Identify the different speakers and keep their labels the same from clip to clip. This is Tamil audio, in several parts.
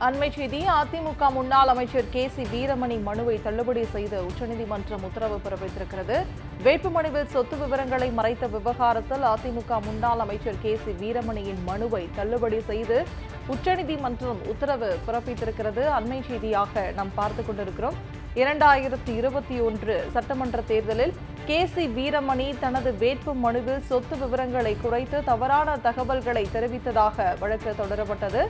Speaker 1: அண்மை செய்தி அதிமுக முன்னாள் அமைச்சர் கே. சி. வீரமணி மனுவை தள்ளுபடி செய்து உச்சநீதிமன்றம் உத்தரவு பிறப்பித்திருக்கிறது. வேட்புமனுவில் சொத்து விவரங்களை மறைத்த விவகாரத்தில் அதிமுக முன்னாள் அமைச்சர் கே. சி. வீரமணியின் மனுவை தள்ளுபடி செய்து உச்சநீதிமன்றம் உத்தரவு பிறப்பித்திருக்கிறது. அண்மை செய்தியாக நாம் பார்த்து கொண்டிருக்கிறோம். இரண்டாயிரத்தி இருபத்தி ஒன்று சட்டமன்ற தேர்தலில் கே சி வீரமணி தனது வேட்பு மனுவில் சொத்து விவரங்களை குறைத்து தவறான தகவல்களை தெரிவித்ததாக வழக்கு தொடரப்பட்டது.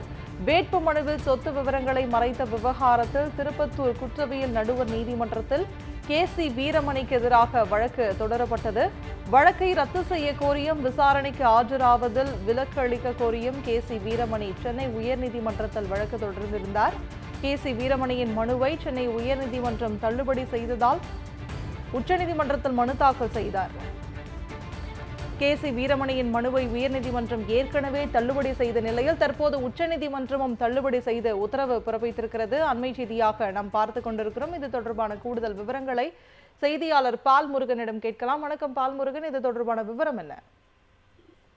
Speaker 1: வேட்பு மனுவில் சொத்து விவரங்களை மறைத்த விவகாரத்தில் திருப்பத்தூர் குற்றவியல் நடுவர் நீதிமன்றத்தில் கே சி வீரமணிக்கு எதிராக வழக்கு தொடரப்பட்டது. வழக்கை ரத்து செய்ய கோரியும் விசாரணைக்கு ஆஜராவதில் விலக்கு அளிக்க கோரியும் கே சி வீரமணி சென்னை உயர்நீதிமன்றத்தில் வழக்கு தொடர்ந்திருந்தார். கே சி வீரமணியின் மனுவை சென்னை உயர்நீதிமன்றம் தள்ளுபடி செய்ததால் உச்சநீதிமன்றத்தில் மனு தாக்கல் செய்தார். கே. சி. வீரமணியின் மனுவை உயர்நீதிமன்றம் ஏற்கனவே தள்ளுபடி செய்த நிலையில் தற்போது உச்சநீதிமன்றமும் தள்ளுபடி செய்து உத்தரவு பிறப்பித்திருக்கிறது. அண்மை செய்தியாக நாம் பார்த்து கொண்டிருக்கிறோம். இது தொடர்பான கூடுதல் விவரங்களை செய்தியாளர் பால் முருகனிடம் கேட்கலாம். வணக்கம் பால் முருகன் இது தொடர்பான விவரம் என்ன?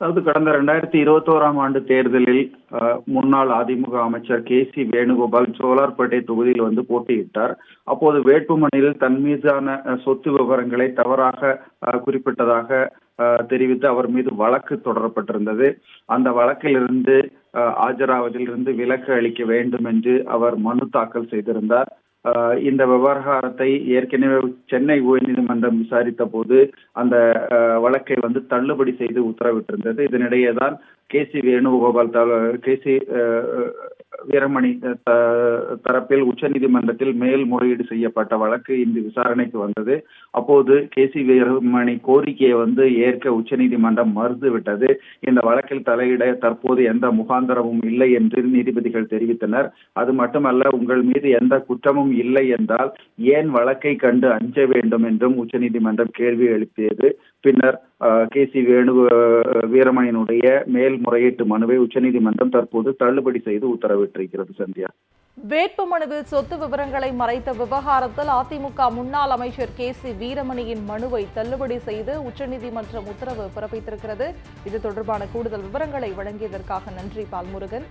Speaker 2: அதாவது கடந்த ரெண்டாயிரத்தி இருபத்தோராம் ஆண்டு தேர்தலில் அஹ், முன்னாள் அதிமுக அமைச்சர் கே சி வேணுகோபால் சோலார்பேட்டை தொகுதியில் வந்து போட்டியிட்டார். அப்போது வேட்புமனையில் தன் மீதான சொத்து விவரங்களை தவறாக அஹ், குறிப்பிட்டதாக அஹ், தெரிவித்து அவர் மீது வழக்கு தொடரப்பட்டிருந்தது. அந்த வழக்கிலிருந்து அஹ், ஆஜராவதிலிருந்து விலக்கு அளிக்க வேண்டும் என்று அவர் மனு தாக்கல் செய்திருந்தார். இந்த விவகாரத்தை ஏற்கனவே சென்னை உயர்நீதிமன்றம் விசாரித்த போது அந்த அஹ், வழக்கை வந்து தள்ளுபடி செய்து உத்தரவிட்டிருந்தது. இதனிடையே தான் K C Venugopal K C அஹ், வீரமணி தரப்பில் உச்சநீதிமன்றத்தில் மேல்முறையீடு செய்யப்பட்ட வழக்கு இன்று விசாரணைக்கு வந்தது. அப்போது கே. சி. வீரமணி கோரிக்கையை வந்து ஏற்க உச்சநீதிமன்றம் மறுத்துவிட்டது இந்த வழக்கில் தலையிட தற்போது எந்த முகாந்தரமும் இல்லை என்று நீதிபதிகள் தெரிவித்தனர். அது மட்டுமல்ல உங்கள் மீது எந்த குற்றமும் இல்லை என்றால் ஏன் வழக்கை கண்டு அஞ்ச வேண்டும் என்றும் உச்சநீதிமன்றம் கேள்வி எழுப்பியது. பின்னர் கே சி வேணு வீரமணியனுடைய மேல்முறையீட்டு மனுவை உச்சநீதிமன்றம் தற்போது தள்ளுபடி செய்து உத்தரவிட்டிருக்கிறது சந்தியா.
Speaker 1: வேட்பு மனுவில் சொத்து விவரங்களை மறைத்த விவகாரத்தில் அதிமுக முன்னாள் அமைச்சர் கே சி வீரமணியின் மனுவை தள்ளுபடி செய்து உச்சநீதிமன்றம் உத்தரவு பிறப்பித்திருக்கிறது. இது தொடர்பான கூடுதல் விவரங்களை வழங்கியதற்காக நன்றி பால்முருகன்.